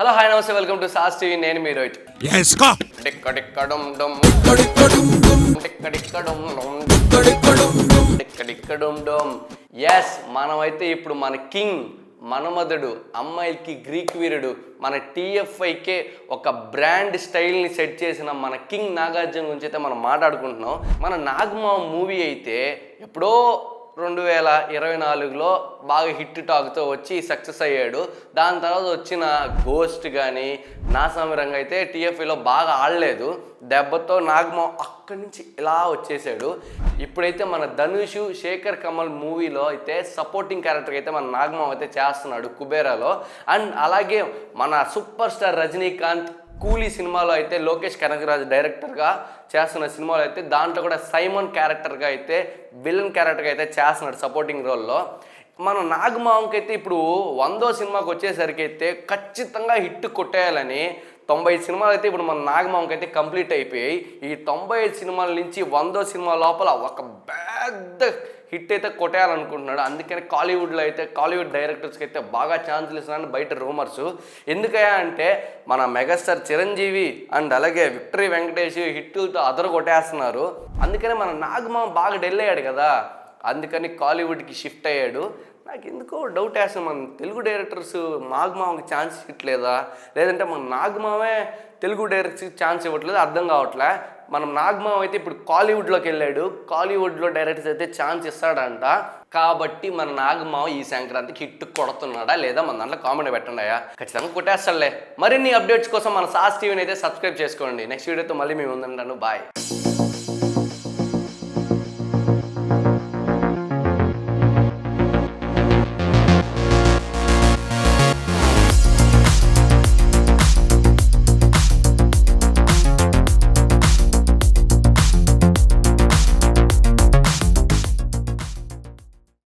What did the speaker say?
Hello hi నమస్తే welcome to sauce TV. నేను మీ రోహిత్. ఎస్ మనమైతే ఇప్పుడు మన కింగ్ మనమధుడు అమ్మాయిలకి గ్రీక్ వీరుడు మన టీఎఫ్ఐకే ఒక బ్రాండ్ స్టైల్ని సెట్ చేసిన మన కింగ్ నాగార్జున గురించి అయితే మనం మాట్లాడుకుంటున్నాం. మన నాగమా మూవీ అయితే ఎప్పుడో రెండు వేల ఇరవై నాలుగులో బాగా హిట్ టాక్తో వచ్చి సక్సెస్ అయ్యాడు. దాని తర్వాత వచ్చిన గోస్ట్ కానీ నా సమరంగా అయితే టీఎఫ్ఈలో బాగా ఆడలేదు. దెబ్బతో నాగమో అక్కడి నుంచి ఇలా వచ్చేసాడు. ఇప్పుడైతే మన ధనుష్ శేఖర్ కమల్ మూవీలో అయితే సపోర్టింగ్ క్యారెక్టర్ అయితే మన నాగమో అయితే చేస్తున్నాడు కుబేరాలో. అండ్ అలాగే మన సూపర్ స్టార్ రజనీకాంత్ కూలీ సినిమాలో అయితే లోకేష్ కనకరాజు డైరెక్టర్గా చేస్తున్న సినిమాలో అయితే దాంట్లో కూడా సైమన్ క్యారెక్టర్గా అయితే విలన్ క్యారెక్టర్గా అయితే చేస్తున్నాడు సపోర్టింగ్ రోల్లో మన నాగమావంకి అయితే ఇప్పుడు వందో సినిమాకి వచ్చేసరికి అయితే ఖచ్చితంగా హిట్ కొట్టేయాలని తొంభై ఐదు సినిమాలు అయితే ఇప్పుడు మన నాగమావంకి అయితే కంప్లీట్ అయిపోయాయి. ఈ తొంభై ఐదు సినిమాల నుంచి వందో సినిమా లోపల ఒక పెద్ద హిట్ అయితే కొట్టేయాలనుకుంటున్నాడు. అందుకని కాలీవుడ్లో అయితే కాలీవుడ్ డైరెక్టర్స్కి అయితే బాగా ఛాన్సులు ఇస్తున్నాను బయట రూమర్స్. ఎందుకయ్యా అంటే మన మెగాస్టార్ చిరంజీవి అండ్ అలాగే విక్టరీ వెంకటేష్ హిట్టులతో అదరు కొట్టేస్తున్నారు అందుకని మన నాగమామ బాగా డెల్ అయ్యాడు కదా. అందుకని కాలీవుడ్కి షిఫ్ట్ అయ్యాడు. నాకు ఎందుకో డౌట్ వేస్తాం మన తెలుగు డైరెక్టర్స్ నాగమామకి ఛాన్స్ ఇవ్వట్లేదా? లేదంటే మన నాగమామే తెలుగు డైరెక్టర్స్కి ఛాన్స్ ఇవ్వట్లేదు? అర్థం కావట్లే. మనం నాగమామ అయితే ఇప్పుడు కాలీవుడ్లోకి వెళ్ళాడు. కాలీవుడ్లో డైరెక్టర్స్ అయితే ఛాన్స్ ఇస్తాడంట. కాబట్టి మన నాగమావ ఈ సంక్రాంతికి హిట్ కొడుతున్నాడా లేదా మన దాంట్లో కామెంట్ పెట్టండి అయ్యా. ఖచ్చితంగా కొట్టేస్తాడులే. మరిన్ని అప్డేట్స్ కోసం మన సాస్ టీవీని అయితే సబ్స్క్రైబ్ చేసుకోండి. నెక్స్ట్ వీడియోతో మళ్ళీ మేము ఉందంటాను. బాయ్